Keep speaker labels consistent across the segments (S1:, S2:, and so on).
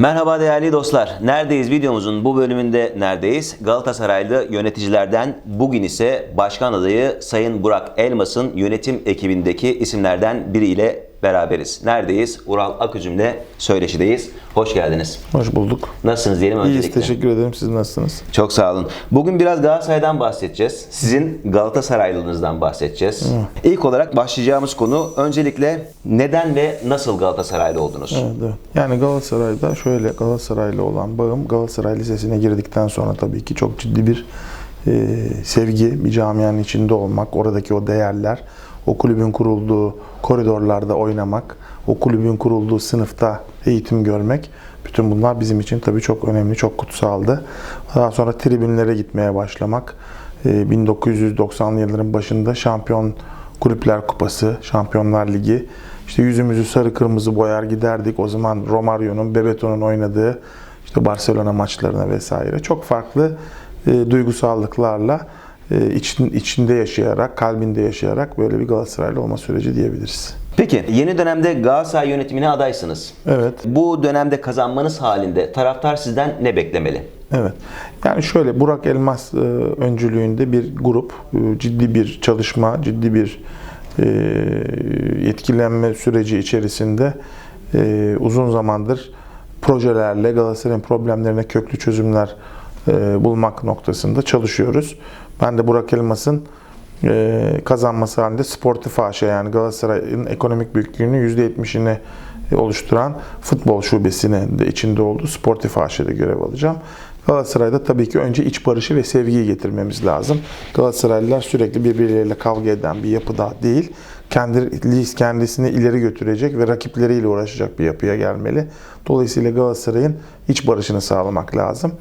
S1: Merhaba değerli dostlar. Neredeyiz videomuzun bu bölümünde neredeyiz? Galatasaraylı yöneticilerden bugün ise başkan adayı Sayın Burak Elmas'ın yönetim ekibindeki isimlerden biriyle beraberiz. Neredeyiz? Ural Akücüm'le söyleşideyiz. Hoş geldiniz.
S2: Hoş bulduk.
S1: Nasılsınız diyelim
S2: İyiyiz,
S1: öncelikle.
S2: teşekkür ederim. Siz nasılsınız?
S1: Çok sağ olun. Bugün biraz Galatasaray'dan bahsedeceğiz. Sizin Galatasaraylılığınızdan bahsedeceğiz. İlk olarak başlayacağımız konu öncelikle neden ve nasıl Galatasaraylı oldunuz?
S2: Evet, evet. Yani Galatasaray'da şöyle Galatasaray'la olan bağım Galatasaray Lisesi'ne girdikten sonra tabii ki çok ciddi bir e, sevgi, bir camianın içinde olmak, oradaki o değerler, o kulübün kurulduğu koridorlarda oynamak, o kulübün kurulduğu sınıfta eğitim görmek, bütün bunlar bizim için tabii çok önemli, çok kutsaldı. Daha sonra tribünlere gitmeye başlamak, e, 1990'lı yılların başında şampiyon Kulüpler Kupası, Şampiyonlar Ligi. İşte yüzümüzü sarı kırmızı boyar giderdik. O zaman Romario'nun, Bebeto'nun oynadığı işte Barcelona maçlarına vesaire. Çok farklı e, duygusallıklarla e, için, içinde yaşayarak, kalbinde yaşayarak böyle bir Galatasaraylı olma süreci diyebiliriz.
S1: Peki yeni dönemde Galatasaray yönetimine adaysınız.
S2: Evet.
S1: Bu dönemde kazanmanız halinde taraftar sizden ne beklemeli?
S2: Evet. Yani şöyle Burak Elmas e, öncülüğünde bir grup e, ciddi bir çalışma, ciddi bir e, yetkilenme süreci içerisinde e, uzun zamandır projelerle Galatasaray'ın problemlerine köklü çözümler e, bulmak noktasında çalışıyoruz. Ben de Burak Elmas'ın e, kazanması halinde sportif AŞ yani Galatasaray'ın ekonomik büyüklüğünün %70'ini oluşturan futbol şubesinin de içinde olduğu sportif AŞ'de görev alacağım. Galatasaray'da tabii ki önce iç barışı ve sevgiyi getirmemiz lazım. Galatasaraylılar sürekli birbirleriyle kavga eden bir yapıda değil, kendi kendisini ileri götürecek ve rakipleriyle uğraşacak bir yapıya gelmeli. Dolayısıyla Galatasaray'ın iç barışını sağlamak lazım.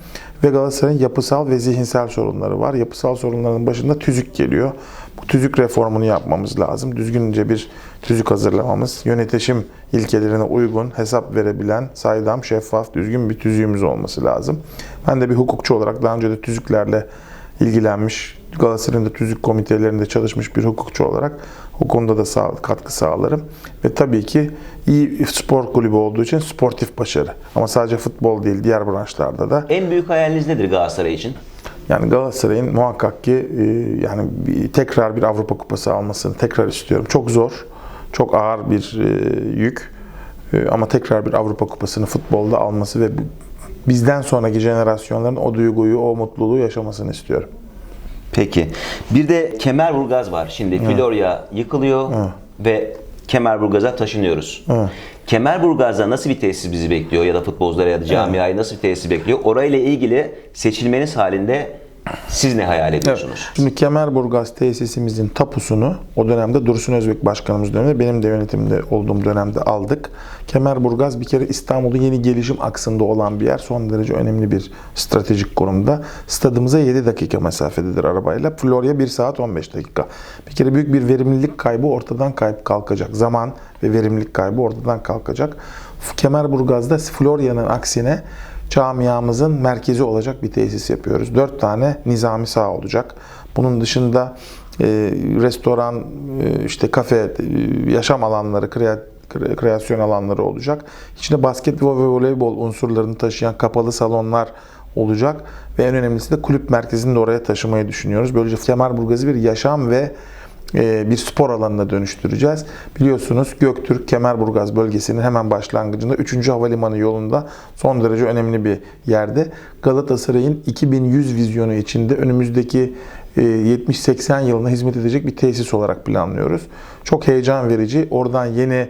S2: Ve Galatasaray'ın yapısal ve zihinsel sorunları var. Yapısal sorunların başında tüzük geliyor. Bu tüzük reformunu yapmamız lazım. Düzgünce bir tüzük hazırlamamız, yönetişim ilkelerine uygun, hesap verebilen, saydam, şeffaf, düzgün bir tüzüğümüz olması lazım. Ben de bir hukukçu olarak daha önce de tüzüklerle ilgilenmiş, Galatasaray'ın da tüzük komitelerinde çalışmış bir hukukçu olarak o konuda da sağ, katkı sağlarım. Ve tabii ki iyi spor kulübü olduğu için sportif başarı. Ama sadece futbol değil, diğer branşlarda da
S1: En büyük hayaliniz nedir Galatasaray için?
S2: yani Galatasaray'ın muhakkak ki e, yani bir, tekrar bir Avrupa Kupası almasını tekrar istiyorum. Çok zor, çok ağır bir e, yük E, ama tekrar bir Avrupa Kupası'nı futbolda alması ve bizden sonraki jenerasyonların o duyguyu, o mutluluğu yaşamasını istiyorum.
S1: Peki. Bir de Kemerburgaz var. Şimdi Florya yıkılıyor ve Kemerburgaz'a taşınıyoruz.
S2: Evet.
S1: Kemerburgaz'da nasıl bir tesis bizi bekliyor ya da futbolculara ya da camiayı nasıl bir tesis bekliyor? Orayla ilgili seçilmeniz halinde siz ne hayal ediyorsunuz?
S2: Şimdi Kemerburgaz tesisimizin tapusunu o dönemde Dursun Özbek Başkanımız döneminde benim de yönetimde olduğum dönemde aldık. Kemerburgaz bir kere İstanbul'un yeni gelişim aksında olan bir yer. Son derece önemli bir stratejik konumda. Stadımıza 7 dakika mesafededir arabayla. Florya 1 saat 15 dakika. Bir kere büyük bir verimlilik kaybı ortadan kayıp kalkacak. Zaman ve verimlilik kaybı ortadan kalkacak. Kemerburgaz'da Florya'nın aksine camiamızın merkezi olacak bir tesis yapıyoruz. Dört tane nizami saha olacak. Bunun dışında e, restoran, e, işte kafe, e, yaşam alanları, krea- kre- kreasyon alanları olacak. İçinde basketbol ve voleybol unsurlarını taşıyan kapalı salonlar olacak. Ve en önemlisi de kulüp merkezini de oraya taşımayı düşünüyoruz. Böylece Kemerburgaz'ı bir yaşam ve bir spor alanına dönüştüreceğiz. Biliyorsunuz Göktürk Kemerburgaz bölgesinin hemen başlangıcında 3. Havalimanı yolunda son derece önemli bir yerde. Galatasaray'ın 2100 vizyonu içinde önümüzdeki e, 70-80 yılına hizmet edecek bir tesis olarak planlıyoruz. Çok heyecan verici. Oradan yeni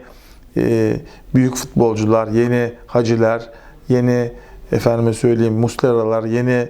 S2: e, büyük futbolcular, yeni haciler, yeni efendime söyleyeyim Muslera'lar, yeni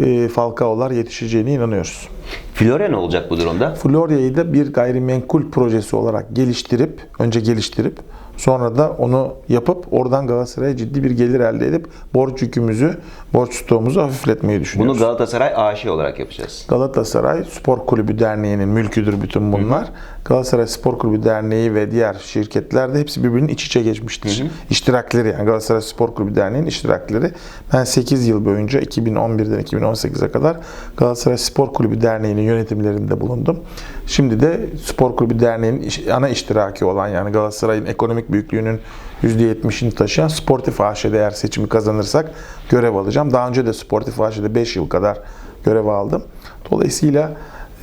S2: e, Falcao'lar yetişeceğine inanıyoruz.
S1: Florya ne olacak bu durumda?
S2: Florya'yı da bir gayrimenkul projesi olarak geliştirip, önce geliştirip sonra da onu yapıp oradan Galatasaray'a ciddi bir gelir elde edip borç yükümüzü, borç stoğumuzu hafifletmeyi
S1: Bunu
S2: düşünüyoruz.
S1: Galatasaray AŞ olarak yapacağız.
S2: Galatasaray Spor Kulübü Derneği'nin mülküdür bütün bunlar. Galatasaray Spor Kulübü Derneği ve diğer şirketler de hepsi birbirinin iç içe geçmiştir. İştirakleri yani Galatasaray Spor Kulübü Derneği'nin iştirakleri. Ben 8 yıl boyunca 2011'den 2018'e kadar Galatasaray Spor Kulübü Derneği'nin yönetimlerinde bulundum. Şimdi de Spor Kulübü Derneği'nin iş- ana iştiraki olan yani Galatasaray'ın ekonomik büyüklüğünün %70'ini taşıyan Sportif AŞ'de eğer seçimi kazanırsak görev alacağım. Daha önce de Sportif AŞ'de 5 yıl kadar görev aldım. Dolayısıyla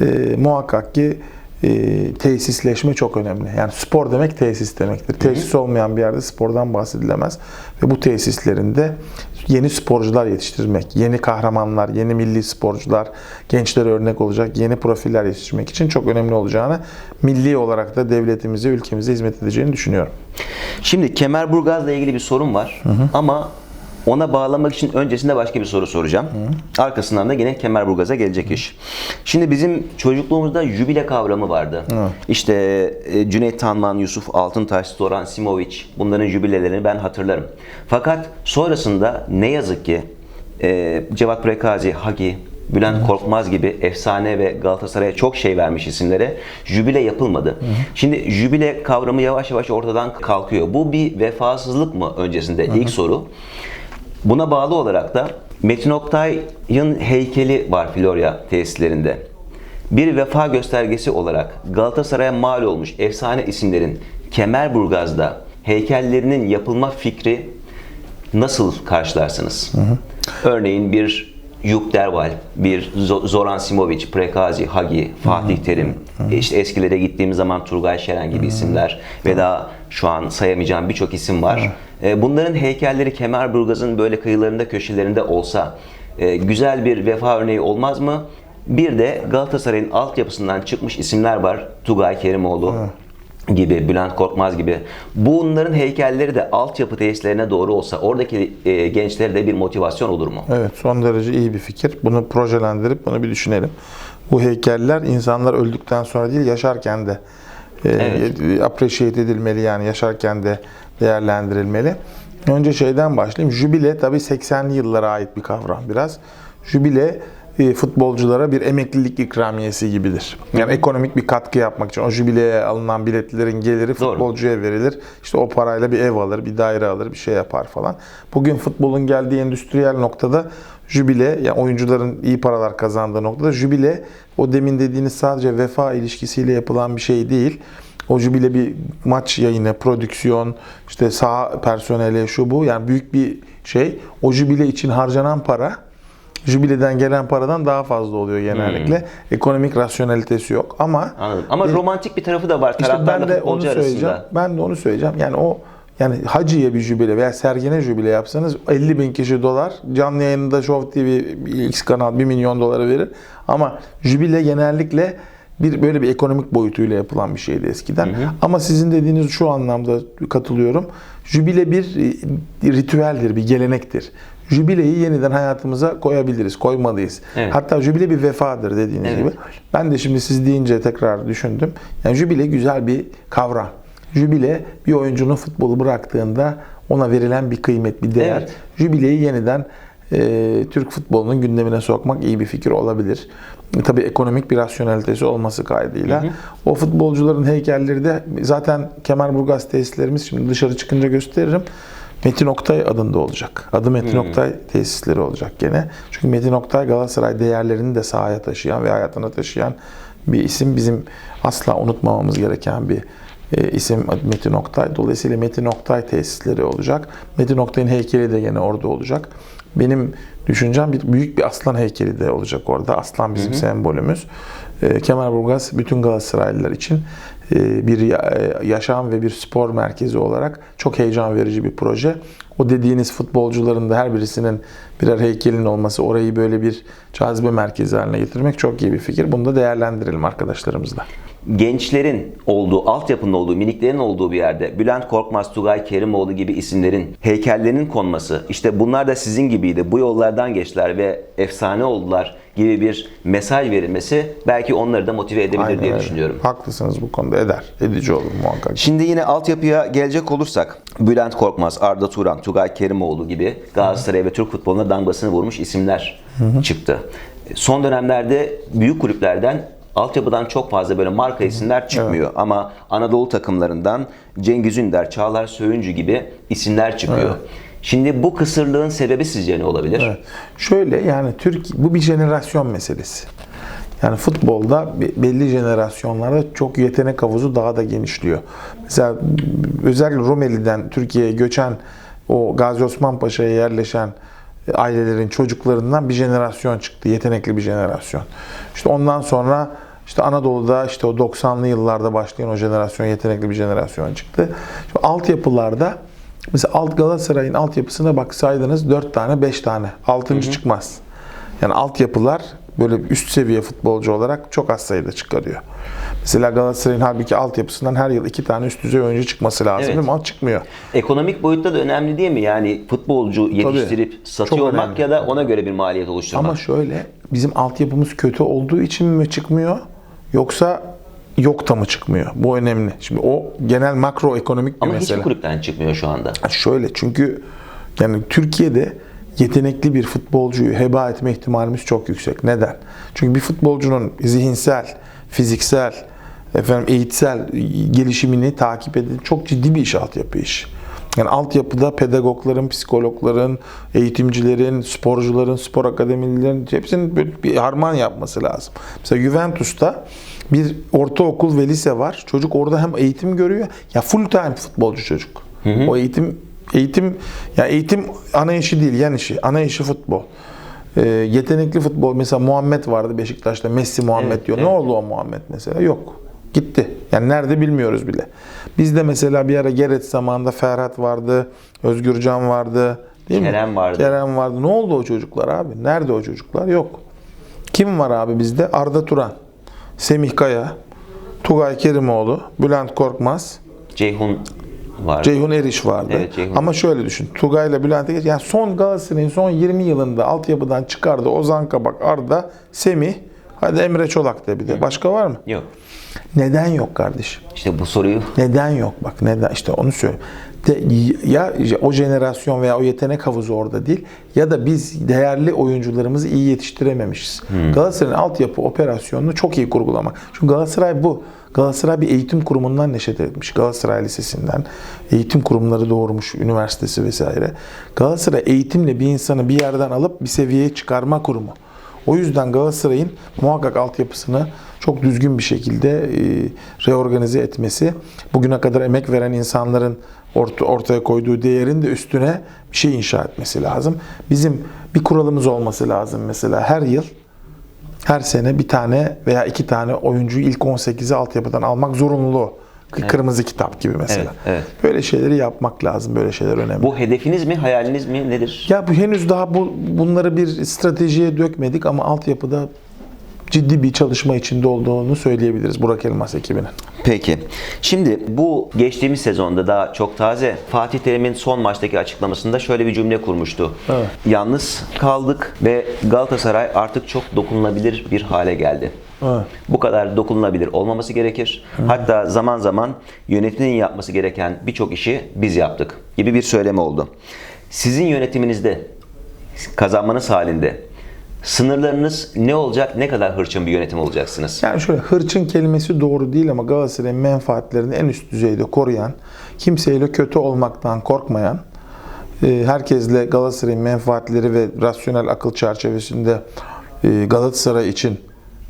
S2: e, muhakkak ki e, tesisleşme çok önemli. Yani spor demek tesis demektir. Tesis olmayan bir yerde spordan bahsedilemez. Ve bu tesislerinde yeni sporcular yetiştirmek, yeni kahramanlar, yeni milli sporcular, gençlere örnek olacak yeni profiller yetiştirmek için çok önemli olacağını, milli olarak da devletimize, ülkemize hizmet edeceğini düşünüyorum.
S1: Şimdi Kemerburgaz'la ilgili bir sorun var ama ona bağlamak için öncesinde başka bir soru soracağım. Arkasından da yine Kemerburgaz'a gelecek iş. Şimdi bizim çocukluğumuzda jübile kavramı vardı. İşte e, Cüneyt Tanman, Yusuf Altıntaş, Zoran Simovic bunların jübilelerini ben hatırlarım. Fakat sonrasında ne yazık ki e, Cevat Prekazi, Hagi, Bülent Korkmaz gibi efsane ve Galatasaray'a çok şey vermiş isimlere jübile yapılmadı. Şimdi jübile kavramı yavaş yavaş ortadan kalkıyor. Bu bir vefasızlık mı öncesinde? İlk soru. Buna bağlı olarak da Metin Oktay'ın heykeli var Florya tesislerinde. Bir vefa göstergesi olarak Galatasaray'a mal olmuş efsane isimlerin Kemerburgaz'da heykellerinin yapılma fikri nasıl karşılarsınız? Örneğin bir Yup Derval, bir Zo- Zoran Simovic, Prekazi, Hagi, Fatih Terim, işte eskilere gittiğimiz zaman Turgay Şeren gibi isimler ve daha şu an sayamayacağım birçok isim var. E, Bunların heykelleri Kemerburgaz'ın böyle kıyılarında, köşelerinde olsa e, güzel bir vefa örneği olmaz mı? Bir de Galatasaray'ın altyapısından çıkmış isimler var. Tugay Kerimoğlu, gibi, Bülent Korkmaz gibi. Bunların heykelleri de altyapı tesislerine doğru olsa oradaki e, gençlere de bir motivasyon olur mu?
S2: Evet son derece iyi bir fikir. Bunu projelendirip bunu bir düşünelim. Bu heykeller insanlar öldükten sonra değil yaşarken de e,
S1: Evet.
S2: appreciate edilmeli yani yaşarken de değerlendirilmeli. Önce şeyden başlayayım. Jübile tabii 80'li yıllara ait bir kavram biraz. Jübile e, futbolculara bir emeklilik ikramiyesi gibidir. Yani ekonomik bir katkı yapmak için o jübileye alınan biletlerin geliri
S1: Doğru.
S2: futbolcuya verilir. İşte o parayla bir ev alır, bir daire alır, bir şey yapar falan. Bugün futbolun geldiği endüstriyel noktada jübile, yani oyuncuların iyi paralar kazandığı noktada jübile o demin dediğiniz sadece vefa ilişkisiyle yapılan bir şey değil. O jübile bir maç yayını, prodüksiyon, işte saha personeli, şu bu. Yani büyük bir şey. O jübile için harcanan para jübileden gelen paradan daha fazla oluyor genellikle. Ekonomik rasyonelitesi yok ama
S1: Anladım. Ama romantik bir tarafı da var
S2: işte ben de onu söyleyeceğim.
S1: arasında.
S2: Ben de onu söyleyeceğim. Yani o yani Hacı'ya bir jübile veya Sergen'e jübile yapsanız 50 bin kişi dolar canlı yayında Show TV X kanal 1 milyon doları verir. Ama jübile genellikle bir böyle bir ekonomik boyutuyla yapılan bir şeydi eskiden. Ama sizin dediğiniz şu anlamda katılıyorum. Jübile bir e, ritüeldir, bir gelenektir. Jübileyi yeniden hayatımıza koyabiliriz, koymalıyız.
S1: Evet.
S2: Hatta jübile bir vefadır dediğiniz
S1: Evet.
S2: gibi. Ben de şimdi siz deyince tekrar düşündüm. Yani jübile güzel bir kavram. Jübile bir oyuncunun futbolu bıraktığında ona verilen bir kıymet, bir değer.
S1: Evet.
S2: Jübileyi yeniden e, Türk futbolunun gündemine sokmak iyi bir fikir olabilir. Tabii ekonomik bir rasyonelitesi olması kaydıyla. O futbolcuların heykelleri de zaten Kemerburgaz tesislerimiz şimdi dışarı çıkınca gösteririm. Metin Oktay adında olacak. Adı Metin Oktay tesisleri olacak gene. Çünkü Metin Oktay Galatasaray değerlerini de sahaya taşıyan ve hayatına taşıyan bir isim. Bizim asla unutmamamız gereken bir e, isim Metin Oktay. Dolayısıyla Metin Oktay tesisleri olacak. Metin Oktay'ın heykeli de gene orada olacak. Benim düşüncem bir büyük bir aslan heykeli de olacak orada. Aslan bizim sembolümüz. E, Kemerburgaz bütün Galatasaraylılar için e, bir e, yaşam ve bir spor merkezi olarak çok heyecan verici bir proje. O dediğiniz futbolcuların da her birisinin birer heykelin olması, orayı böyle bir cazibe merkezi haline getirmek çok iyi bir fikir. Bunu da değerlendirelim arkadaşlarımızla.
S1: Gençlerin olduğu, altyapının olduğu, miniklerin olduğu bir yerde Bülent Korkmaz, Tugay Kerimoğlu gibi isimlerin heykellerinin konması, işte bunlar da sizin gibiydi, bu yollardan geçtiler ve efsane oldular gibi bir mesaj verilmesi belki onları da motive edebilir
S2: Aynen
S1: diye
S2: öyle.
S1: düşünüyorum.
S2: Haklısınız bu konuda eder. Edici olur muhakkak.
S1: Şimdi yine altyapıya gelecek olursak Bülent Korkmaz, Arda Turan, Tugay Kerimoğlu gibi Galatasaray ve Türk futboluna damgasını vurmuş isimler çıktı. Son dönemlerde büyük kulüplerden altyapıdan çok fazla böyle marka isimler çıkmıyor ama Anadolu takımlarından Cengiz Ünder, Çağlar Söyüncü gibi isimler çıkıyor. Şimdi bu kısırlığın sebebi sizce ne olabilir?
S2: Evet. Şöyle yani Türk bu bir jenerasyon meselesi. Yani futbolda be- belli jenerasyonlarda çok yetenek havuzu daha da genişliyor. Mesela özellikle Rumeli'den Türkiye'ye göçen o Gazi Osman Paşa'ya yerleşen ailelerin çocuklarından bir jenerasyon çıktı. Yetenekli bir jenerasyon. İşte ondan sonra işte Anadolu'da işte o 90'lı yıllarda başlayan o jenerasyon yetenekli bir jenerasyon çıktı. Şimdi altyapılarda mesela alt Galatasaray'ın altyapısına bak saydınız 4 tane 5 tane. 6. çıkmaz. Yani altyapılar böyle üst seviye futbolcu olarak çok az sayıda çıkarıyor. Mesela Galatasaray'ın halbuki altyapısından her yıl iki tane üst düzey oyuncu çıkması lazım
S1: Evet.
S2: Ama çıkmıyor.
S1: Ekonomik boyutta da önemli değil mi? Yani futbolcu yetiştirip satıyor
S2: Çok
S1: olmak ya da ona göre bir maliyet oluşturmak.
S2: Ama şöyle bizim altyapımız kötü olduğu için mi çıkmıyor yoksa yok da mı çıkmıyor? Bu önemli. Şimdi o genel makro ekonomik bir
S1: Ama
S2: mesele.
S1: hiçbir kulüpten çıkmıyor şu anda.
S2: Şöyle çünkü yani Türkiye'de yetenekli bir futbolcuyu heba etme ihtimalimiz çok yüksek. Neden? Çünkü bir futbolcunun zihinsel, fiziksel, efendim eğitsel gelişimini takip edin çok ciddi bir iş altyapı işi. Yani altyapıda pedagogların, psikologların, eğitimcilerin, sporcuların, spor akademilerin hepsinin böyle bir harman yapması lazım. Mesela Juventus'ta bir ortaokul ve lise var. Çocuk orada hem eğitim görüyor. Ya full time futbolcu çocuk. O eğitim eğitim ya eğitim ana işi değil, yan işi. Ana işi futbol. Ee, yetenekli futbol mesela Muhammed vardı Beşiktaş'ta. Messi Muhammed
S1: Evet,
S2: diyor.
S1: evet.
S2: Ne oldu o Muhammed mesela? Yok. Gitti. Yani nerede bilmiyoruz bile. Bizde mesela bir ara Geret zamanında Ferhat vardı, Özgürcan vardı. Değil
S1: Kerem
S2: mi?
S1: vardı.
S2: Kerem vardı. Ne oldu o çocuklar abi? Nerede o çocuklar? Yok. Kim var abi bizde? Arda Turan, Semih Kaya, Tugay Kerimoğlu, Bülent Korkmaz,
S1: Ceyhun var.
S2: Ceyhun Eriş vardı.
S1: Evet, Ceyhun.
S2: Ama şöyle düşün. Tugay ile Bülent Eriş. Yani son Galatasaray'ın son 20 yılında altyapıdan çıkardı. Ozan Kabak, Arda, Semih, hadi Emre Çolak da bir de. Başka var mı?
S1: Yok.
S2: Neden yok kardeşim?
S1: İşte bu soruyu
S2: Neden yok? Bak neden? İşte onu. De, ya o jenerasyon veya o yetenek havuzu orada değil ya da biz değerli oyuncularımızı iyi yetiştirememişiz. Galatasaray'ın altyapı operasyonunu çok iyi kurgulamak. Çünkü Galatasaray bu. Galatasaray bir eğitim kurumundan neşet etmiş. Galatasaray Lisesi'nden eğitim kurumları doğurmuş, üniversitesi vesaire. Galatasaray eğitimle bir insanı bir yerden alıp bir seviyeye çıkarma kurumu. O yüzden Galatasaray'ın muhakkak altyapısını çok düzgün bir şekilde e, reorganize etmesi, bugüne kadar emek veren insanların orta, ortaya koyduğu değerin de üstüne bir şey inşa etmesi lazım. Bizim bir kuralımız olması lazım mesela her yıl her sene bir tane veya iki tane oyuncuyu ilk 18'e altyapıdan almak zorunlu. Kırmızı kitap gibi mesela.
S1: Evet, evet.
S2: Böyle şeyleri yapmak lazım. Böyle şeyler önemli.
S1: bu hedefiniz mi, hayaliniz mi nedir?
S2: Ya bu henüz daha bu bunları bir stratejiye dökmedik ama altyapıda ciddi bir çalışma içinde olduğunu söyleyebiliriz Burak Elmas ekibinin.
S1: Peki. Şimdi bu geçtiğimiz sezonda daha çok taze Fatih Terim'in son maçtaki açıklamasında şöyle bir cümle kurmuştu.
S2: Evet.
S1: Yalnız kaldık ve Galatasaray artık çok dokunulabilir bir hale geldi.
S2: Evet.
S1: Bu kadar dokunulabilir olmaması gerekir. Hatta zaman zaman yönetimin yapması gereken birçok işi biz yaptık gibi bir söyleme oldu. Sizin yönetiminizde kazanmanız halinde sınırlarınız ne olacak? Ne kadar hırçın bir yönetim olacaksınız?
S2: Yani şöyle hırçın kelimesi doğru değil ama Galatasaray'ın menfaatlerini en üst düzeyde koruyan, kimseyle kötü olmaktan korkmayan, e, herkesle Galatasaray'ın menfaatleri ve rasyonel akıl çerçevesinde e, Galatasaray için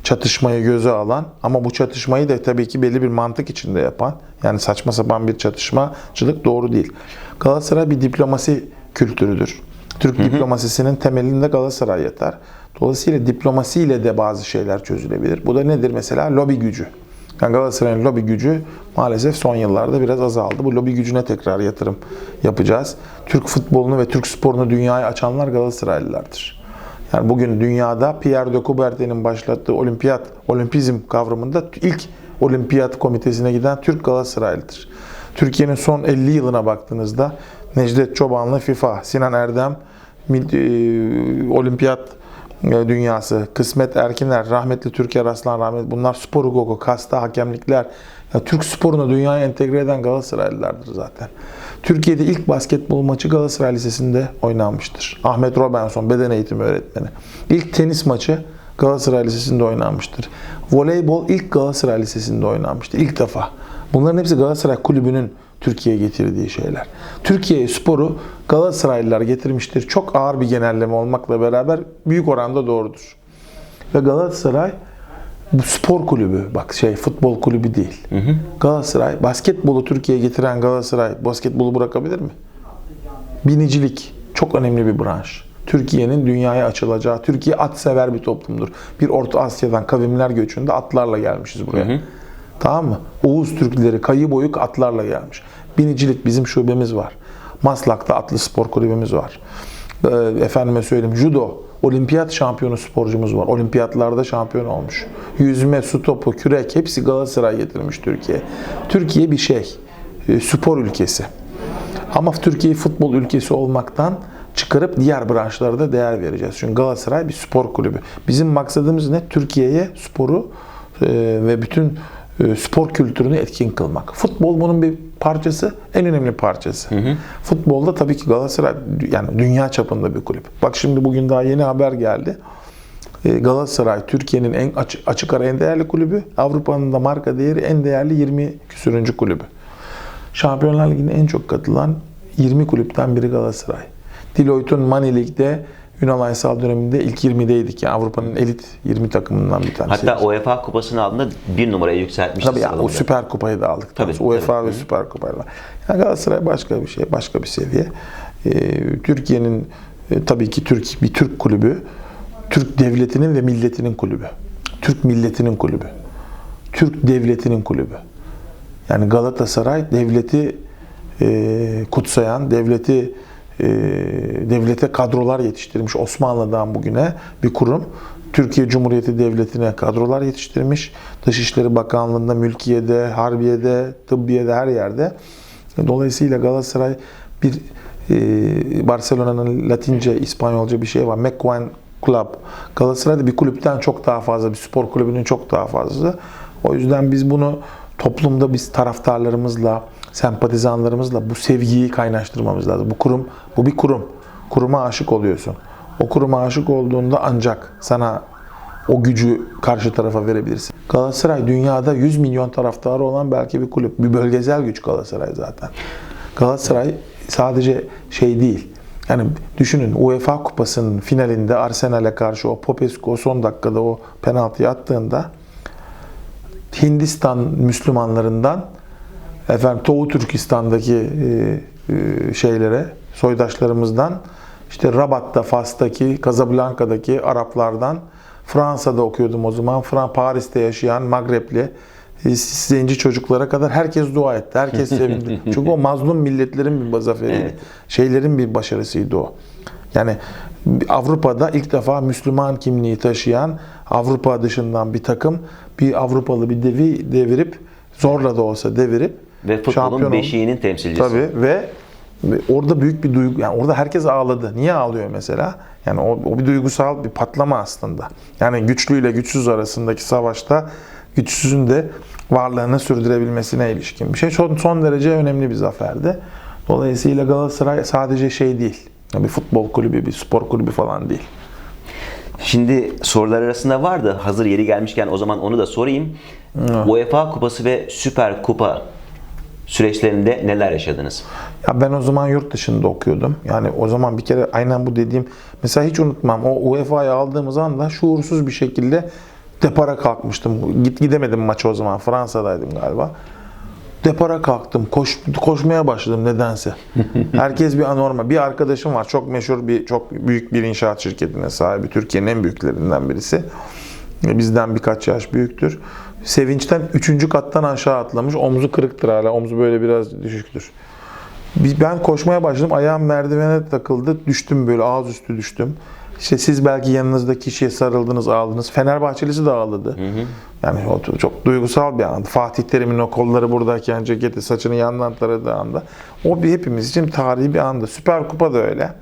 S2: çatışmayı göze alan ama bu çatışmayı da tabii ki belli bir mantık içinde yapan yani saçma sapan bir çatışmacılık doğru değil. Galatasaray bir diplomasi kültürüdür. Türk diplomasisinin temelinde Galatasaray yatar. Dolayısıyla diplomasiyle de bazı şeyler çözülebilir. Bu da nedir mesela? Lobi gücü. Yani Galatasaray'ın lobi gücü maalesef son yıllarda biraz azaldı. Bu lobi gücüne tekrar yatırım yapacağız. Türk futbolunu ve Türk sporunu dünyaya açanlar Galatasaraylılardır. Yani bugün dünyada Pierre de Coubertin'in başlattığı olimpiyat, olimpizm kavramında ilk olimpiyat komitesine giden Türk Galatasaraylıdır. Türkiye'nin son 50 yılına baktığınızda Necdet Çobanlı FIFA, Sinan Erdem e, olimpiyat dünyası, Kısmet Erkiner, rahmetli Türker Aslan rahmetli bunlar spor hukuku, kasta hakemlikler. Ya Türk sporunu dünyaya entegre eden Galatasaraylılardır zaten. Türkiye'de ilk basketbol maçı Galatasaray Lisesi'nde oynanmıştır. Ahmet Robinson beden eğitimi öğretmeni. İlk tenis maçı Galatasaray Lisesi'nde oynanmıştır. Voleybol ilk Galatasaray Lisesi'nde oynanmıştır. İlk defa. Bunların hepsi Galatasaray Kulübü'nün Türkiye'ye getirdiği şeyler. Türkiye'ye sporu Galatasaraylılar getirmiştir. Çok ağır bir genelleme olmakla beraber büyük oranda doğrudur. Ve Galatasaray spor kulübü bak şey futbol kulübü değil. Galatasaray basketbolu Türkiye'ye getiren Galatasaray basketbolu bırakabilir mi? Binicilik çok önemli bir branş. Türkiye'nin dünyaya açılacağı, Türkiye at sever bir toplumdur. Bir Orta Asya'dan kavimler göçünde atlarla gelmişiz buraya. Tamam mı? Oğuz Türkleri kayı boyuk atlarla gelmiş. Binicilik bizim şubemiz var. Maslak'ta atlı spor kulübümüz var. Ee, efendime söyleyeyim judo, olimpiyat şampiyonu sporcumuz var. Olimpiyatlarda şampiyon olmuş. Yüzme, su topu, kürek hepsi Galatasaray getirmiş Türkiye. Türkiye bir şey, e, spor ülkesi. Ama Türkiye'yi futbol ülkesi olmaktan çıkarıp diğer branşlara da değer vereceğiz. Çünkü Galatasaray bir spor kulübü. Bizim maksadımız ne? Türkiye'ye sporu e, ve bütün e, spor kültürünü etkin kılmak. Futbol bunun bir parçası, en önemli parçası. Futbolda tabii ki Galatasaray yani dünya çapında bir kulüp. Bak şimdi bugün daha yeni haber geldi. E, Galatasaray Türkiye'nin en açık, açık ara en değerli kulübü. Avrupa'nın da marka değeri en değerli 20 küsürüncü kulübü. Şampiyonlar Ligi'ne en çok katılan 20 kulüpten biri Galatasaray. Deloitte'un Money League'de Ünal Aysal döneminde ilk 20'deydik. Yani Avrupa'nın elit 20 takımından bir tanesi.
S1: Hatta UEFA kupasını aldığında bir numaraya yükseltmişti.
S2: Tabii yani o. Süper Kupayı da aldık.
S1: Tabii,
S2: Tabii, UEFA
S1: tabii.
S2: ve Süper Kupayla. Yani Galatasaray başka bir şey, başka bir seviye. Ee, Türkiye'nin e, tabii ki Türk bir Türk kulübü, Türk devletinin ve milletinin kulübü. Türk milletinin kulübü. Türk devletinin kulübü. Yani Galatasaray devleti e, kutsayan, devleti e, devlete kadrolar yetiştirmiş Osmanlı'dan bugüne bir kurum. Türkiye Cumhuriyeti Devleti'ne kadrolar yetiştirmiş. Dışişleri Bakanlığı'nda, mülkiyede, harbiyede, tıbbiyede her yerde. Dolayısıyla Galatasaray bir e, Barcelona'nın Latince, İspanyolca bir şey var. McQueen Club. Galatasaray'da bir kulüpten çok daha fazla, bir spor kulübünün çok daha fazla. O yüzden biz bunu toplumda biz taraftarlarımızla, sempatizanlarımızla bu sevgiyi kaynaştırmamız lazım. Bu kurum, bu bir kurum. Kuruma aşık oluyorsun. O kuruma aşık olduğunda ancak sana o gücü karşı tarafa verebilirsin. Galatasaray dünyada 100 milyon taraftarı olan belki bir kulüp. Bir bölgesel güç Galatasaray zaten. Galatasaray sadece şey değil. Yani düşünün UEFA Kupası'nın finalinde Arsenal'e karşı o Popescu o son dakikada o penaltıyı attığında Hindistan Müslümanlarından efendim Doğu Türkistan'daki e, e, şeylere soydaşlarımızdan işte Rabat'ta Fas'taki Casablanca'daki Araplardan Fransa'da okuyordum o zaman. Fran Paris'te yaşayan Magrepli e, zenci çocuklara kadar herkes dua etti. Herkes sevindi. Çünkü o mazlum milletlerin bir zaferiydi.
S1: Evet.
S2: Şeylerin bir başarısıydı o. Yani Avrupa'da ilk defa Müslüman kimliği taşıyan Avrupa dışından bir takım bir Avrupalı bir devi devirip zorla da olsa devirip
S1: Ve futbolun beşiğinin temsilcisi.
S2: Tabii ve orada büyük bir duygu yani orada herkes ağladı. Niye ağlıyor mesela? Yani o, o bir duygusal bir patlama aslında. Yani güçlüyle güçsüz arasındaki savaşta güçsüzün de varlığını sürdürebilmesine ilişkin bir şey. Son, son derece önemli bir zaferdi. Dolayısıyla Galatasaray sadece şey değil. Yani bir futbol kulübü, bir spor kulübü falan değil.
S1: Şimdi sorular arasında vardı. Hazır yeri gelmişken o zaman onu da sorayım. UEFA Kupası ve Süper Kupa süreçlerinde neler yaşadınız?
S2: Ya ben o zaman yurt dışında okuyordum. Yani o zaman bir kere aynen bu dediğim mesela hiç unutmam. O UEFA'yı aldığımız anda şuursuz bir şekilde depara kalkmıştım. Git gidemedim maça o zaman. Fransa'daydım galiba. Depara kalktım. Koş, koşmaya başladım nedense. Herkes bir anormal. Bir arkadaşım var. Çok meşhur bir çok büyük bir inşaat şirketine sahibi. Türkiye'nin en büyüklerinden birisi. Bizden birkaç yaş büyüktür. Sevinçten üçüncü kattan aşağı atlamış. Omzu kırıktır hala. Omzu böyle biraz düşüktür. Ben koşmaya başladım. Ayağım merdivene takıldı. Düştüm böyle ağız üstü düştüm. İşte siz belki yanınızdaki kişiye sarıldınız, ağladınız. Fenerbahçelisi de ağladı. Yani o çok duygusal bir andı. Fatih Terim'in o kolları buradayken ceketi saçını yandan taradığı anda. O bir hepimiz için tarihi bir andı. Süper Kupa da öyle.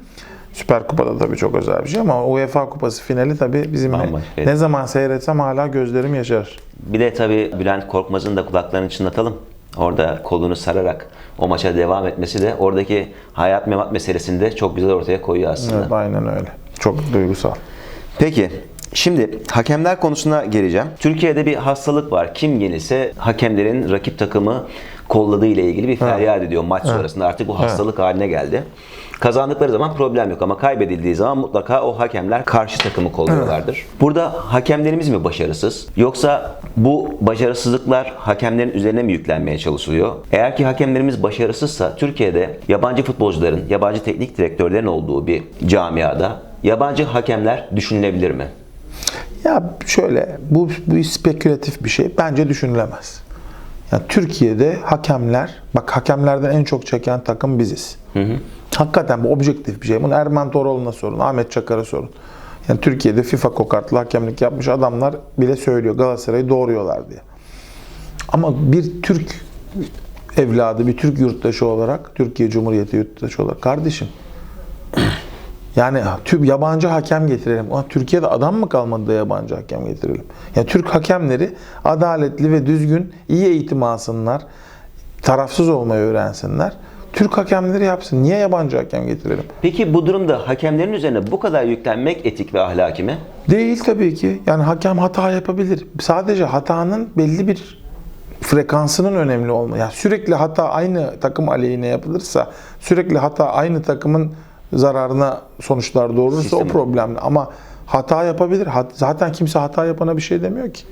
S2: Süper Kupa da tabii çok özel bir şey ama UEFA Kupası finali tabii bizim ne zaman seyretsem hala gözlerim yaşar.
S1: Bir de tabii Bülent Korkmaz'ın da kulaklarını çınlatalım. Orada kolunu sararak o maça devam etmesi de oradaki hayat memat meselesini de çok güzel ortaya koyuyor aslında.
S2: Evet, aynen öyle. Çok duygusal.
S1: Peki şimdi hakemler konusuna geleceğim. Türkiye'de bir hastalık var. Kim yenilse hakemlerin rakip takımı kolladığı ile ilgili bir feryat ediyor maç sonrasında. Artık bu hastalık haline geldi. Kazandıkları zaman problem yok ama kaybedildiği zaman mutlaka o hakemler karşı takımı kolluyorlardır. Burada hakemlerimiz mi başarısız yoksa bu başarısızlıklar hakemlerin üzerine mi yüklenmeye çalışılıyor? Eğer ki hakemlerimiz başarısızsa Türkiye'de yabancı futbolcuların, yabancı teknik direktörlerin olduğu bir camiada yabancı hakemler düşünülebilir mi?
S2: Ya şöyle, bu, bu spekülatif bir şey. Bence düşünülemez. Yani Türkiye'de hakemler, bak hakemlerden en çok çeken takım biziz. Hakikaten bu objektif bir şey. Bunu Erman Toroğlu'na sorun, Ahmet Çakar'a sorun. Yani Türkiye'de FIFA kokartlı hakemlik yapmış adamlar bile söylüyor Galatasaray'ı doğuruyorlar diye. Ama bir Türk evladı, bir Türk yurttaşı olarak, Türkiye Cumhuriyeti yurttaşı olarak kardeşim yani tüm yabancı hakem getirelim. Ulan Türkiye'de adam mı kalmadı da yabancı hakem getirelim? Ya Türk hakemleri adaletli ve düzgün, iyi eğitim alsınlar. Tarafsız olmayı öğrensinler. Türk hakemleri yapsın. Niye yabancı hakem getirelim?
S1: Peki bu durumda hakemlerin üzerine bu kadar yüklenmek etik ve ahlaki mi?
S2: Değil tabii ki. Yani hakem hata yapabilir. Sadece hatanın belli bir frekansının önemli olma. Yani sürekli hata aynı takım aleyhine yapılırsa, sürekli hata aynı takımın zararına sonuçlar doğurursa
S1: Sistemi.
S2: o problemli. Ama hata yapabilir. Zaten kimse hata yapana bir şey demiyor ki.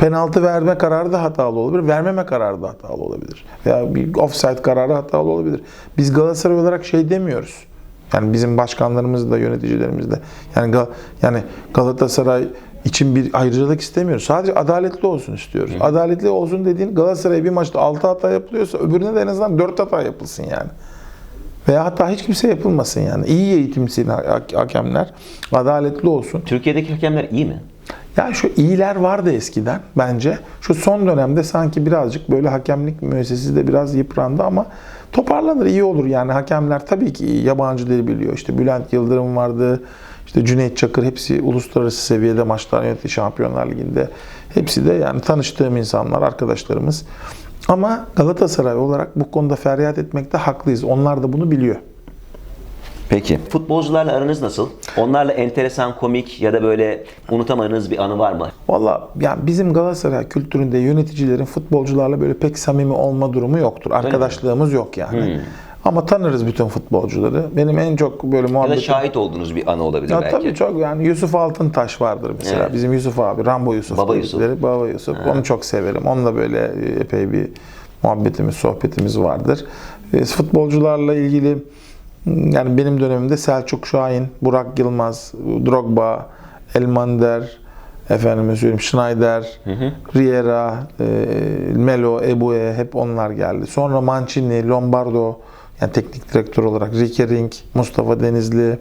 S2: Penaltı verme kararı da hatalı olabilir, vermeme kararı da hatalı olabilir. Veya bir offside kararı hatalı olabilir. Biz Galatasaray olarak şey demiyoruz. Yani bizim başkanlarımız da yöneticilerimiz de yani Gal- yani Galatasaray için bir ayrıcalık istemiyoruz. Sadece adaletli olsun istiyoruz. Adaletli olsun dediğin Galatasaray bir maçta 6 hata yapılıyorsa öbürüne de en azından 4 hata yapılsın yani. Veya hatta hiç kimse yapılmasın yani. İyi eğitimsin ha- hakemler. Adaletli olsun.
S1: Türkiye'deki hakemler iyi mi?
S2: Ya şu iyiler vardı eskiden bence. Şu son dönemde sanki birazcık böyle hakemlik müessesesi de biraz yıprandı ama toparlanır, iyi olur yani. Hakemler tabii ki yabancı dil biliyor. İşte Bülent Yıldırım vardı, işte Cüneyt Çakır hepsi uluslararası seviyede maçlar yönetti Şampiyonlar Ligi'nde. Hepsi de yani tanıştığım insanlar, arkadaşlarımız. Ama Galatasaray olarak bu konuda feryat etmekte haklıyız. Onlar da bunu biliyor.
S1: Peki. Futbolcularla aranız nasıl? Onlarla enteresan, komik ya da böyle unutamadığınız bir anı var mı?
S2: Valla yani bizim Galatasaray kültüründe yöneticilerin futbolcularla böyle pek samimi olma durumu yoktur. Arkadaşlığımız yok yani. Ama tanırız bütün futbolcuları. Benim en çok böyle
S1: Ya da şahit olduğunuz bir anı olabilir
S2: Ya
S1: belki.
S2: tabii çok yani Yusuf Altıntaş vardır mesela.
S1: Evet.
S2: Bizim Yusuf abi, Rambo Yusuf.
S1: Baba
S2: dedikleri.
S1: Yusuf.
S2: Baba Yusuf. Onu çok severim. Onunla böyle epey bir muhabbetimiz, sohbetimiz vardır. E, Futbolcularla ilgili yani benim dönemimde Selçuk Şahin, Burak Yılmaz, Drogba, Elmander, efendime söyleyeyim Schneider, Riera, e, Melo, Ebue hep onlar geldi. Sonra Mancini, Lombardo yani teknik direktör olarak Ricky Ring, Mustafa Denizli,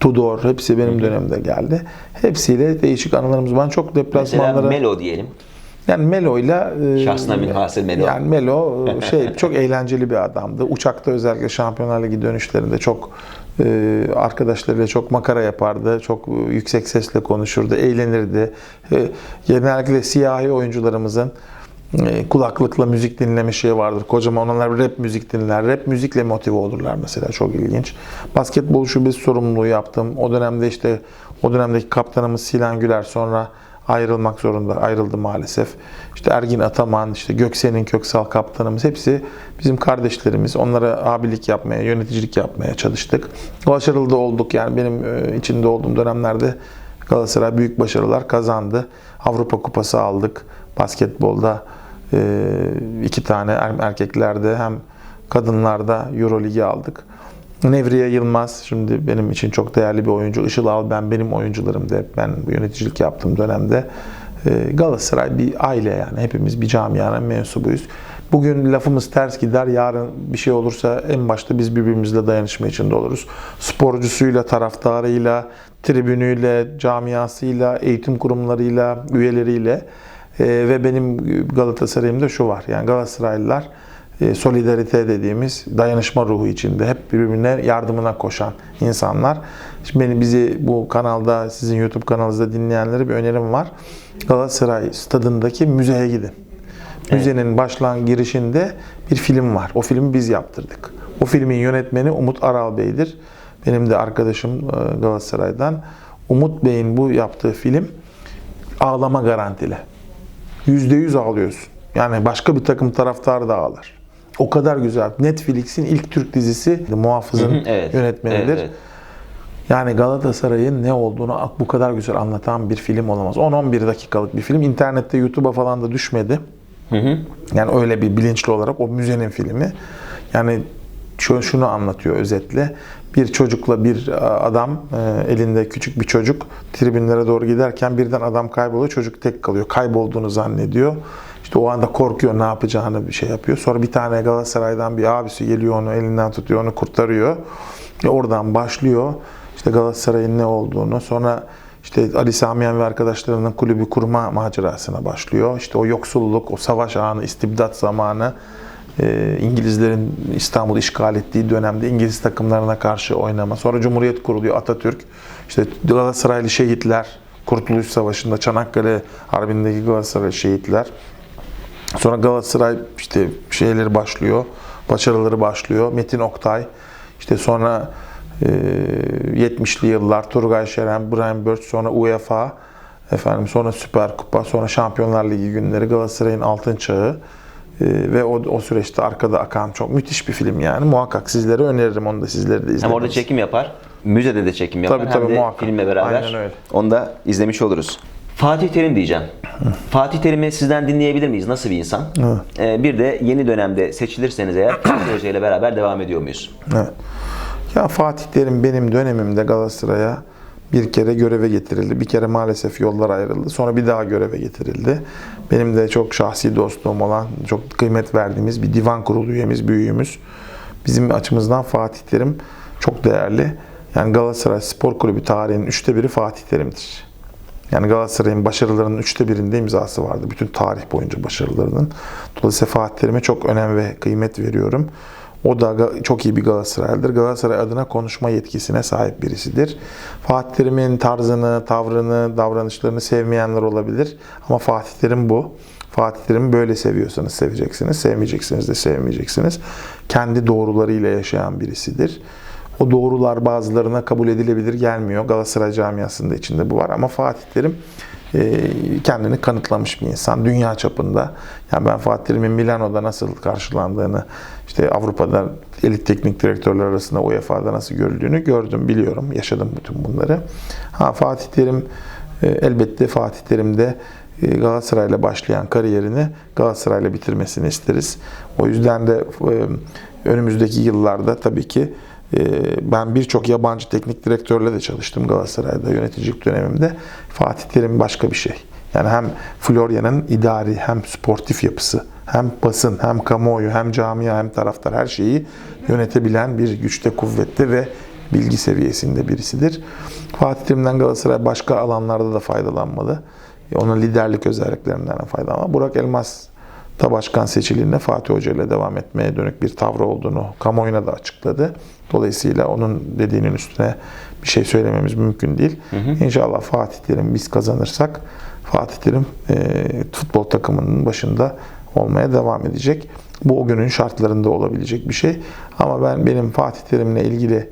S2: Tudor hepsi benim dönemimde geldi. Hepsiyle değişik anılarımız var. Çok
S1: Mesela
S2: deplasmanlara
S1: Melo diyelim.
S2: Yani Melo'yla e,
S1: Şahsına münhasır Melo.
S2: Yani Melo e, şey çok eğlenceli bir adamdı. Uçakta özellikle Şampiyonlar Ligi dönüşlerinde çok e, arkadaşlarıyla çok makara yapardı. Çok yüksek sesle konuşurdu, eğlenirdi. Genellikle siyahi oyuncularımızın kulaklıkla müzik dinleme şeyi vardır. Kocaman onlar rap müzik dinler. Rap müzikle motive olurlar mesela. Çok ilginç. Basketbol şubesi sorumluluğu yaptım. O dönemde işte o dönemdeki kaptanımız Sinan Güler sonra ayrılmak zorunda ayrıldı maalesef. İşte Ergin Ataman, işte Göksen'in Köksal kaptanımız hepsi bizim kardeşlerimiz. Onlara abilik yapmaya, yöneticilik yapmaya çalıştık. Başarılı da olduk yani benim e, içinde olduğum dönemlerde Galatasaray büyük başarılar kazandı. Avrupa Kupası aldık. Basketbolda e, iki tane er- erkeklerde hem kadınlarda Euro Ligi aldık. Nevriye Yılmaz şimdi benim için çok değerli bir oyuncu. Işıl Alben benim oyuncularımdı. hep. Ben yöneticilik yaptığım dönemde. Ee, Galatasaray bir aile yani. Hepimiz bir camianın mensubuyuz. Bugün lafımız ters gider. Yarın bir şey olursa en başta biz birbirimizle dayanışma içinde oluruz. Sporcusuyla, taraftarıyla, tribünüyle, camiasıyla, eğitim kurumlarıyla, üyeleriyle Ee, ve benim Galatasaray'ımda şu var. Yani Galatasaraylılar e, solidarite dediğimiz dayanışma ruhu içinde hep birbirine yardımına koşan insanlar. Şimdi beni bizi bu kanalda sizin YouTube kanalınızda dinleyenlere bir önerim var. Galatasaray stadındaki müzeye gidin. Müzenin başlan girişinde bir film var. O filmi biz yaptırdık. O filmin yönetmeni Umut Aral Bey'dir. Benim de arkadaşım e, Galatasaray'dan. Umut Bey'in bu yaptığı film ağlama garantili. Yüzde yüz ağlıyorsun. Yani başka bir takım taraftarı da ağlar. O kadar güzel. Netflix'in ilk Türk dizisi Muhafız'ın
S1: Evet.
S2: yönetmenidir.
S1: Evet.
S2: Yani Galatasaray'ın ne olduğunu bu kadar güzel anlatan bir film olamaz. 10-11 dakikalık bir film. İnternette, YouTube'a falan da düşmedi. Yani öyle bir bilinçli olarak o müzenin filmi. Yani şu, şunu anlatıyor özetle. Bir çocukla bir adam, e, elinde küçük bir çocuk tribünlere doğru giderken birden adam kayboluyor. Çocuk tek kalıyor. Kaybolduğunu zannediyor. İşte o anda korkuyor ne yapacağını bir şey yapıyor. Sonra bir tane Galatasaray'dan bir abisi geliyor onu elinden tutuyor, onu kurtarıyor. Ve oradan başlıyor. İşte Galatasaray'ın ne olduğunu, sonra işte Ali Samiyen ve arkadaşlarının kulübü kurma macerasına başlıyor. İşte o yoksulluk, o savaş anı, istibdat zamanı, e, İngilizlerin İstanbul'u işgal ettiği dönemde İngiliz takımlarına karşı oynama. Sonra Cumhuriyet kuruluyor Atatürk. İşte Galatasaraylı şehitler, Kurtuluş Savaşı'nda Çanakkale Harbi'ndeki Galatasaray şehitler. Sonra Galatasaray işte şeyleri başlıyor, başarıları başlıyor. Metin Oktay, işte sonra e, 70'li yıllar Turgay Şeren, Brian Birch, sonra UEFA, efendim sonra Süper Kupa, sonra Şampiyonlar Ligi günleri, Galatasaray'ın altın çağı e, ve o, o süreçte arkada akan çok müthiş bir film yani. Muhakkak sizlere öneririm onu da sizlere de izlemenizi.
S1: Hem orada çekim yapar, müzede de çekim yapar.
S2: Tabii,
S1: hem
S2: tabii,
S1: de
S2: muhakkak.
S1: filmle beraber.
S2: Aynen öyle.
S1: Onu da izlemiş oluruz. Fatih Terim diyeceğim. Fatih Terim'i sizden dinleyebilir miyiz? Nasıl bir insan? Ee, bir de yeni dönemde seçilirseniz eğer Fatih Hoca ile beraber devam ediyor muyuz?
S2: Evet. Ya Fatih Terim benim dönemimde Galatasaray'a bir kere göreve getirildi. Bir kere maalesef yollar ayrıldı. Sonra bir daha göreve getirildi. Benim de çok şahsi dostluğum olan, çok kıymet verdiğimiz bir divan kurulu üyemiz, büyüğümüz. Bizim açımızdan Fatih Terim çok değerli. Yani Galatasaray Spor Kulübü tarihinin üçte biri Fatih Terim'dir. Yani Galatasaray'ın başarılarının üçte birinde imzası vardı. Bütün tarih boyunca başarılarının. Dolayısıyla Fatih Terim'e çok önem ve kıymet veriyorum. O da çok iyi bir Galatasaraylıdır. Galatasaray adına konuşma yetkisine sahip birisidir. Fatih Terim'in tarzını, tavrını, davranışlarını sevmeyenler olabilir. Ama Fatih Terim bu. Fatih Terim'i böyle seviyorsanız seveceksiniz, sevmeyeceksiniz de sevmeyeceksiniz. Kendi doğrularıyla yaşayan birisidir. O doğrular bazılarına kabul edilebilir gelmiyor. Galatasaray camiasında içinde bu var ama Fatih Terim e, kendini kanıtlamış bir insan. Dünya çapında. Yani ben Fatih Terim'in Milano'da nasıl karşılandığını, işte Avrupa'da elit teknik direktörler arasında UEFA'da nasıl görüldüğünü gördüm, biliyorum. Yaşadım bütün bunları. Ha Fatih Terim e, elbette Fatih Terim de e, Galatasaray'la başlayan kariyerini Galatasaray'la bitirmesini isteriz. O yüzden de önümüzdeki yıllarda tabii ki ben birçok yabancı teknik direktörle de çalıştım Galatasaray'da yöneticilik dönemimde. Fatih Terim başka bir şey. Yani hem Florya'nın idari hem sportif yapısı, hem basın, hem kamuoyu, hem camia, hem taraftar her şeyi yönetebilen bir güçte, kuvvette ve bilgi seviyesinde birisidir. Fatih Terim'den Galatasaray başka alanlarda da faydalanmalı. Onun liderlik özelliklerinden de faydalanmalı. Burak Elmas da başkan seçildiğinde Fatih Hoca ile devam etmeye dönük bir tavrı olduğunu kamuoyuna da açıkladı. Dolayısıyla onun dediğinin üstüne bir şey söylememiz mümkün değil. İnşallah Fatih Terim biz kazanırsak Fatih Terim e, futbol takımının başında olmaya devam edecek. Bu o günün şartlarında olabilecek bir şey. Ama ben benim Fatih Terim'le ilgili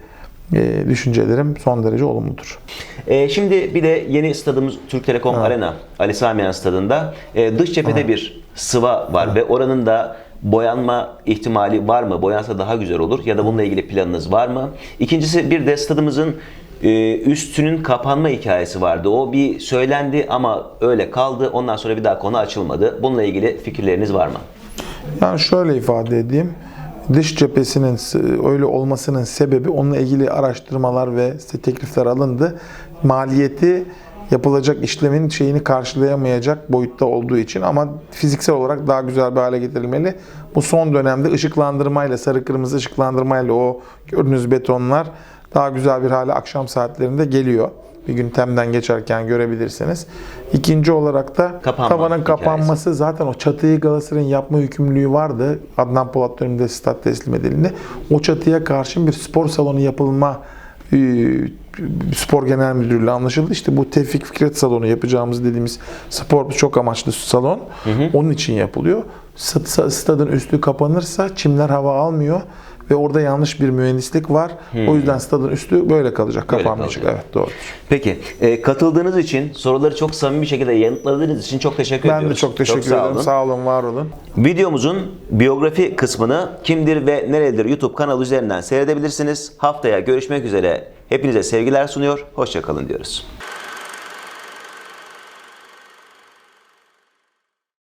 S2: e, düşüncelerim son derece olumludur.
S1: Ee, şimdi bir de yeni stadımız Türk Telekom Arena, Ali Sami Yen stadında e, dış cephede bir sıva var ve oranın da boyanma ihtimali var mı? Boyansa daha güzel olur ya da bununla ilgili planınız var mı? İkincisi bir de stadımızın e, üstünün kapanma hikayesi vardı. O bir söylendi ama öyle kaldı. Ondan sonra bir daha konu açılmadı. Bununla ilgili fikirleriniz var mı?
S2: Yani şöyle ifade edeyim. Dış cephesinin öyle olmasının sebebi onunla ilgili araştırmalar ve teklifler alındı. Maliyeti yapılacak işlemin şeyini karşılayamayacak boyutta olduğu için ama fiziksel olarak daha güzel bir hale getirilmeli. Bu son dönemde ışıklandırmayla, sarı kırmızı ışıklandırmayla o gördüğünüz betonlar daha güzel bir hale akşam saatlerinde geliyor. Bir gün temden geçerken görebilirsiniz. İkinci olarak da
S1: Kapanma
S2: tavanın
S1: hikayesi.
S2: kapanması zaten o çatıyı Galatasaray'ın yapma yükümlülüğü vardı. Adnan Polat döneminde stat teslim edildiğinde. O çatıya karşın bir spor salonu yapılma e, spor genel müdürlüğü anlaşıldı. İşte bu Tevfik Fikret salonu yapacağımız dediğimiz spor çok amaçlı salon onun için yapılıyor. St- Stadın üstü kapanırsa çimler hava almıyor ve orada yanlış bir mühendislik var. O yüzden stadın üstü böyle kalacak, kapanmayacak. Evet, doğru.
S1: Peki e, katıldığınız için, soruları çok samimi bir şekilde yanıtladığınız için çok teşekkür
S2: Ben
S1: ediyoruz.
S2: de çok teşekkür
S1: sağ
S2: ederim.
S1: olun.
S2: Sağ olun, var olun.
S1: Videomuzun biyografi kısmını kimdir ve nerededir YouTube kanalı üzerinden seyredebilirsiniz. Haftaya görüşmek üzere. Hepinize sevgiler sunuyor. Hoşçakalın diyoruz.